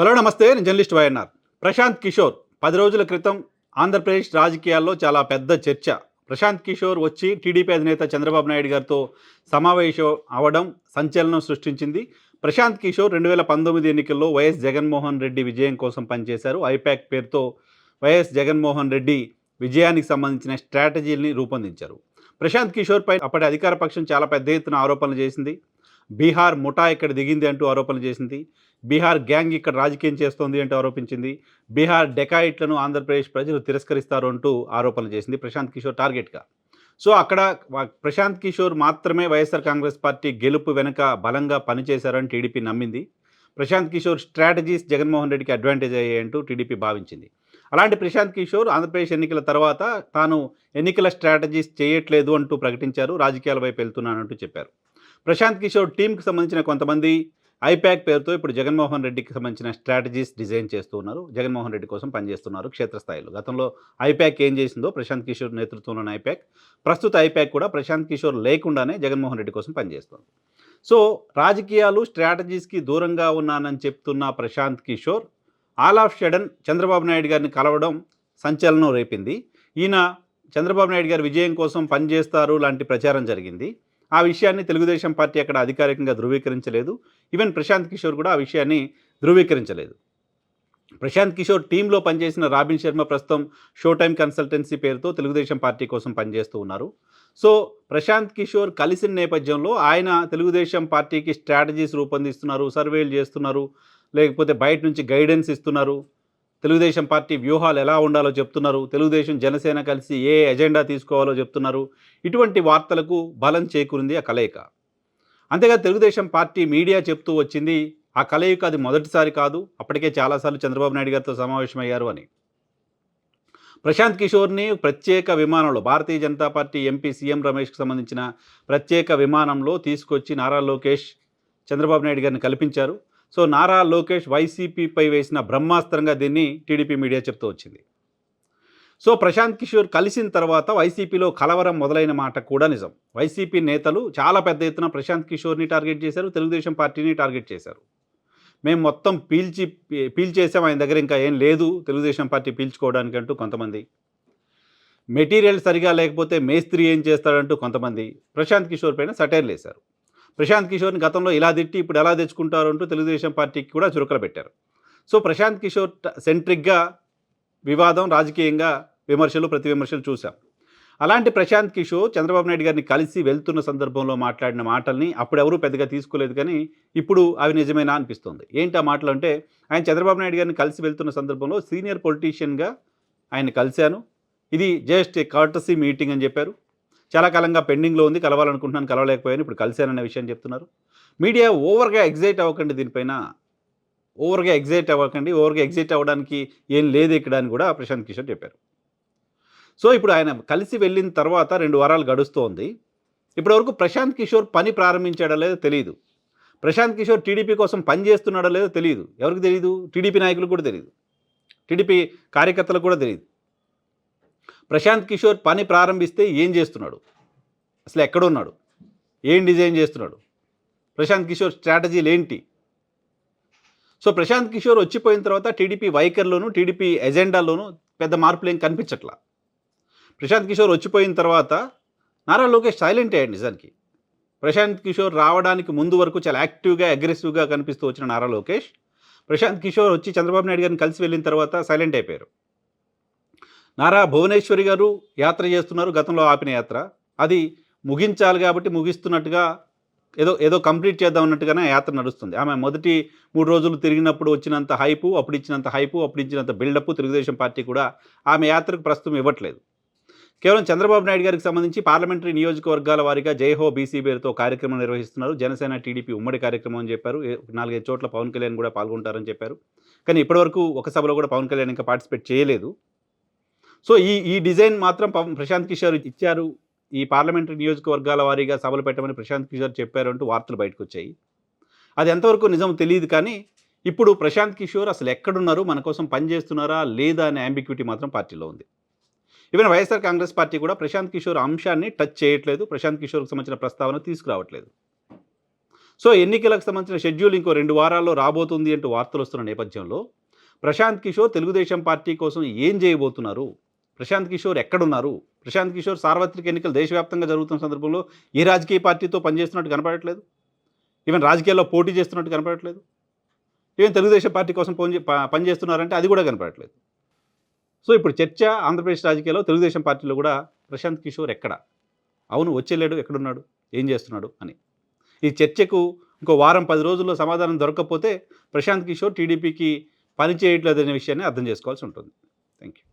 Hello నమస్తే. నేను journalist YNR. Prashanth Kishore. పది రోజుల క్రితం ఆంధ్రప్రదేశ్ రాజకీయాల్లో చాలా పెద్ద చర్చ. ప్రశాంత్ కిషోర్ వచ్చి టీడీపీ అధినేత చంద్రబాబు నాయుడు గారితో సమావేశం అవడం సంచలనం సృష్టించింది. ప్రశాంత్ కిషోర్ రెండు వేల పంతొమ్మిది ఎన్నికల్లో వైఎస్ జగన్మోహన్ రెడ్డి విజయం కోసం పనిచేశారు. ఐపాక్ పేరుతో వైఎస్ జగన్మోహన్ రెడ్డి విజయానికి సంబంధించిన స్ట్రాటజీని రూపొందించారు. ప్రశాంత్ కిషోర్ పై అప్పటి అధికార పక్షం చాలా పెద్ద ఎత్తున ఆరోపణలు చేసింది. బీహార్ ముఠా ఇక్కడ దిగింది అంటూ ఆరోపణలు చేసింది. బీహార్ గ్యాంగ్ ఇక్కడ రాజకీయం చేస్తోంది అంటూ ఆరోపించింది. బీహార్ డెకాయిట్లను ఆంధ్రప్రదేశ్ ప్రజలు తిరస్కరిస్తారు అంటూ ఆరోపణలు చేసింది ప్రశాంత్ కిషోర్ టార్గెట్గా. సో అక్కడ ప్రశాంత్ కిషోర్ మాత్రమే వైఎస్ఆర్ కాంగ్రెస్ పార్టీ గెలుపు వెనుక బలంగా పనిచేశారని టీడీపీ నమ్మింది. ప్రశాంత్ కిషోర్ స్ట్రాటజీస్ జగన్మోహన్ రెడ్డికి అడ్వాంటేజ్ అయ్యాయంటూ టీడీపీ భావించింది. అలాంటి ప్రశాంత్ కిషోర్ ఆంధ్రప్రదేశ్ ఎన్నికల తర్వాత తాను ఎన్నికల స్ట్రాటజీస్ చేయట్లేదు అంటూ ప్రకటించారు. రాజకీయాల వైపు వెళ్తున్నానంటూ చెప్పారు. ప్రశాంత్ కిషోర్ టీంకి సంబంధించిన కొంతమంది ఐపాక్ పేరుతో ఇప్పుడు జగన్మోహన్ రెడ్డికి సంబంధించిన స్ట్రాటజీస్ డిజైన్ చేస్తూ ఉన్నారు. జగన్మోహన్ రెడ్డి కోసం పనిచేస్తున్నారు క్షేత్రస్థాయిలో. గతంలో ఐపాక్ ఏం చేసిందో ప్రశాంత్ కిషోర్ నేతృత్వంలోని ఐపాక్ ప్రస్తుత ఐపాక్ కూడా ప్రశాంత్ కిషోర్ లేకుండానే జగన్మోహన్ రెడ్డి కోసం పనిచేస్తుంది. సో రాజకీయాలు స్ట్రాటజీస్కి దూరంగా ఉన్నానని చెప్తున్న Prashant Kishor all of sudden Chandrababu Naidu గారిని కలవడం సంచలనం రేపింది. ఈయన చంద్రబాబు నాయుడు గారి విజయం కోసం పనిచేస్తారు లాంటి ప్రచారం జరిగింది. ఆ విషయాన్ని తెలుగుదేశం పార్టీ అక్కడ అధికారికంగా ధృవీకరించలేదు. ఈవెన్ ప్రశాంత్ కిషోర్ కూడా ఆ విషయాన్ని ధృవీకరించలేదు. ప్రశాంత్ కిషోర్ టీంలో పనిచేసిన రాబిన్ శర్మ ప్రస్తుతం షో టైం కన్సల్టెన్సీ పేరుతో తెలుగుదేశం పార్టీ కోసం పనిచేస్తూ ఉన్నారు. సో ప్రశాంత్ కిషోర్ కలిసిన నేపథ్యంలో ఆయన తెలుగుదేశం పార్టీకి స్ట్రాటజీస్ రూపొందిస్తున్నారు సర్వేలు చేస్తున్నారు లేకపోతే బయట నుంచి గైడెన్స్ ఇస్తున్నారు. తెలుగుదేశం పార్టీ వ్యూహాలు ఎలా ఉండాలో చెప్తున్నారు. తెలుగుదేశం జనసేన కలిసి ఏ ఎజెండా తీసుకోవాలో చెప్తున్నారు. ఇటువంటి వార్తలకు బలం చేకూరింది ఆ కలయిక. అంతేగా తెలుగుదేశం పార్టీ మీడియా చెప్తూ వచ్చింది ఆ కలయిక అది మొదటిసారి కాదు అప్పటికే చాలాసార్లు చంద్రబాబు నాయుడు గారితో సమావేశమయ్యారు అని. ప్రశాంత్ కిషోర్ని ప్రత్యేక విమానంలో Bharatiya Janata party MP CM రమేష్కి సంబంధించిన ప్రత్యేక విమానంలో తీసుకొచ్చి నారా లోకేష్ చంద్రబాబు నాయుడు గారిని కల్పించారు. సో నారా లోకేష్ వైసీపీపై వేసిన బ్రహ్మాస్త్రంగా దీన్ని టీడీపీ మీడియా చెప్తూ వచ్చింది. సో ప్రశాంత్ కిషోర్ కలిసిన తర్వాత వైసీపీలో కలవరం మొదలైన మాట కూడా నిజం. వైసీపీ నేతలు చాలా పెద్ద ఎత్తున ప్రశాంత్ కిషోర్ని టార్గెట్ చేశారు తెలుగుదేశం పార్టీని టార్గెట్ చేశారు. మేము మొత్తం పీల్చి పీల్చేసాం ఆయన దగ్గర ఇంకా ఏం లేదు తెలుగుదేశం పార్టీ పీల్చుకోవడానికి అంటూ కొంతమంది. మెటీరియల్ సరిగా లేకపోతే మేస్త్రి ఏం చేస్తాడంటూ కొంతమంది. ప్రశాంత్ కిషోర్ పైన సటైర్లు వేశారు. ప్రశాంత్ కిషోర్ని గతంలో ఇలా తిట్టి ఇప్పుడు ఎలా తెచ్చుకుంటారు అంటూ తెలుగుదేశం పార్టీకి కూడా చురుకలు పెట్టారు. సో ప్రశాంత్ కిషోర్ సెంట్రిక్గా వివాదం రాజకీయంగా విమర్శలు ప్రతి విమర్శలు చూశాం అలాంటి ప్రశాంత్ కిషోర్ చంద్రబాబు నాయుడు గారిని కలిసి వెళ్తున్న సందర్భంలో మాట్లాడిన మాటల్ని అప్పుడు ఎవరూ పెద్దగా తీసుకోలేదు కానీ ఇప్పుడు అవి నిజమేనా అనిపిస్తుంది. ఏంటి ఆ మాటలు అంటే ఆయన చంద్రబాబు నాయుడు గారిని కలిసి వెళ్తున్న సందర్భంలో సీనియర్ పొలిటీషియన్గా ఆయన కలిశాను. ఇది జస్ట్ ఏ కార్టసీ మీటింగ్ అని చెప్పారు. చాలా కాలంగా పెండింగ్లో ఉంది కలవాలనుకుంటున్నాను కలవలేకపోయాను ఇప్పుడు కలిశానన్న విషయం చెప్తున్నారు. మీడియా ఓవర్గా ఎగ్జైట్ అవ్వకండి దీనిపైన. ఓవర్గా ఎగ్జైట్ అవ్వకండి ఓవర్గా ఎగ్జైట్ అవ్వడానికి ఏం లేదు ఇక్కడ అని కూడా ప్రశాంత్ కిషోర్ చెప్పారు. సో ఇప్పుడు ఆయన కలిసి వెళ్ళిన తర్వాత రెండు వారాలు గడుస్తోంది. ఇప్పటివరకు ప్రశాంత్ కిషోర్ పని ప్రారంభించాడో లేదో తెలియదు ప్రశాంత్ కిషోర్ టీడీపీ కోసం పని చేస్తున్నాడో లేదో తెలియదు ఎవరికి తెలియదు టీడీపీ నాయకులు కూడా తెలియదు టీడీపీ కార్యకర్తలకు కూడా తెలియదు ప్రశాంత్ కిషోర్ పని ప్రారంభిస్తే ఏం చేస్తున్నాడు? అసలు ఎక్కడున్నాడు? ఏం డిజైన్ చేస్తున్నాడు? ప్రశాంత్ కిషోర్ స్ట్రాటజీలు ఏంటి? సో ప్రశాంత్ కిషోర్ వచ్చిపోయిన తర్వాత టీడీపీ వైఖరిలోను టీడీపీ ఎజెండాలోను పెద్ద మార్పులు ఏం కనిపించట్లా. ప్రశాంత్ కిషోర్ వచ్చిపోయిన తర్వాత నారా లోకేష్ సైలెంట్ అయ్యాడు నిజానికి. ప్రశాంత్ కిషోర్ రావడానికి ముందు వరకు చాలా యాక్టివ్గా అగ్రెసివ్గా కనిపిస్తూ వచ్చిన నారా లోకేష్. ప్రశాంత్ కిషోర్ వచ్చి చంద్రబాబు నాయుడు గారిని కలిసి వెళ్ళిన తర్వాత సైలెంట్ అయిపోయారు. నారా భువనేశ్వరి గారు యాత్ర చేస్తున్నారు గతంలో ఆపిన యాత్ర. అది ముగించాలి కాబట్టి ముగిస్తున్నట్టుగా ఏదో ఏదో కంప్లీట్ చేద్దాం అన్నట్టుగానే యాత్ర నడుస్తుంది. ఆమె మొదటి మూడు రోజులు తిరిగినప్పుడు వచ్చినంత హైపు అప్పుడు ఇచ్చినంత హైపు అప్పుడు ఇచ్చినంత బిల్డప్ తెలుగుదేశం పార్టీ కూడా ఆమె యాత్రకు ప్రస్తుతం ఇవ్వట్లేదు. కేవలం చంద్రబాబు నాయుడు గారికి సంబంధించి పార్లమెంటరీ నియోజకవర్గాల వారీగా జయహో బీసీ పేరుతో కార్యక్రమం నిర్వహిస్తున్నారు. జనసేన టీడీపీ ఉమ్మడి కార్యక్రమం అని చెప్పారు. నాలుగైదు చోట్ల పవన్ కళ్యాణ్ కూడా పాల్గొంటారని చెప్పారు. కానీ ఇప్పటివరకు ఒక సభలో కూడా పవన్ కళ్యాణ్ ఇంకా పార్టిసిపేట్ చేయలేదు. సో ఈ ఈ డిజైన్ మాత్రం ప్రశాంత్ కిషోర్ ఇచ్చారు. ఈ పార్లమెంటరీ నియోజకవర్గాల వారీగా సభలు పెట్టమని ప్రశాంత్ కిషోర్ చెప్పారు అంటూ వార్తలు బయటకు వచ్చాయి అది ఎంతవరకు నిజం తెలియదు కానీ ఇప్పుడు ప్రశాంత్ కిషోర్ అసలు ఎక్కడున్నారు? మన కోసం పనిచేస్తున్నారా లేదా అనే అంబిక్యూటీ మాత్రం పార్టీలో ఉంది. ఈవెన్ వైఎస్ఆర్ కాంగ్రెస్ పార్టీ కూడా ప్రశాంత్ కిషోర్ అంశాన్ని టచ్ చేయట్లేదు. ప్రశాంత్ కిషోర్కి సంబంధించిన ప్రస్తావన తీసుకురావట్లేదు. సో ఎన్నికలకు సంబంధించిన షెడ్యూల్ ఇంకో రెండు వారాల్లో రాబోతుంది అంటూ వార్తలు వస్తున్న నేపథ్యంలో ప్రశాంత్ కిషోర్ తెలుగుదేశం పార్టీ కోసం ఏం చేయబోతున్నారు? ప్రశాంత్ కిషోర్ ఎక్కడున్నారు? ప్రశాంత్ కిషోర్ సార్వత్రిక ఎన్నికలు దేశవ్యాప్తంగా జరుగుతున్న సందర్భంలో ఏ రాజకీయ పార్టీతో పనిచేస్తున్నట్టు కనపడట్లేదు? ఈవెన్ రాజకీయాల్లో పోటీ చేస్తున్నట్టు కనపడట్లేదు? ఈవెన్ తెలుగుదేశం పార్టీ కోసం పని పనిచేస్తున్నారంటే అది కూడా కనపడట్లేదు. సో ఇప్పుడు చర్చ ఆంధ్రప్రదేశ్ రాజకీయాల్లో తెలుగుదేశం పార్టీలో కూడా ప్రశాంత్ కిషోర్ ఎక్కడ? అవును వచ్చేలేడు ఎక్కడున్నాడు? ఏం చేస్తున్నాడు అని. ఈ చర్చకు ఇంకో వారం పది రోజుల్లో సమాధానం దొరకకపోతే ప్రశాంత్ కిషోర్ టీడీపీకి పనిచేయట్లేదు అనే విషయాన్ని అర్థం చేసుకోవాల్సి ఉంటుంది. Thank you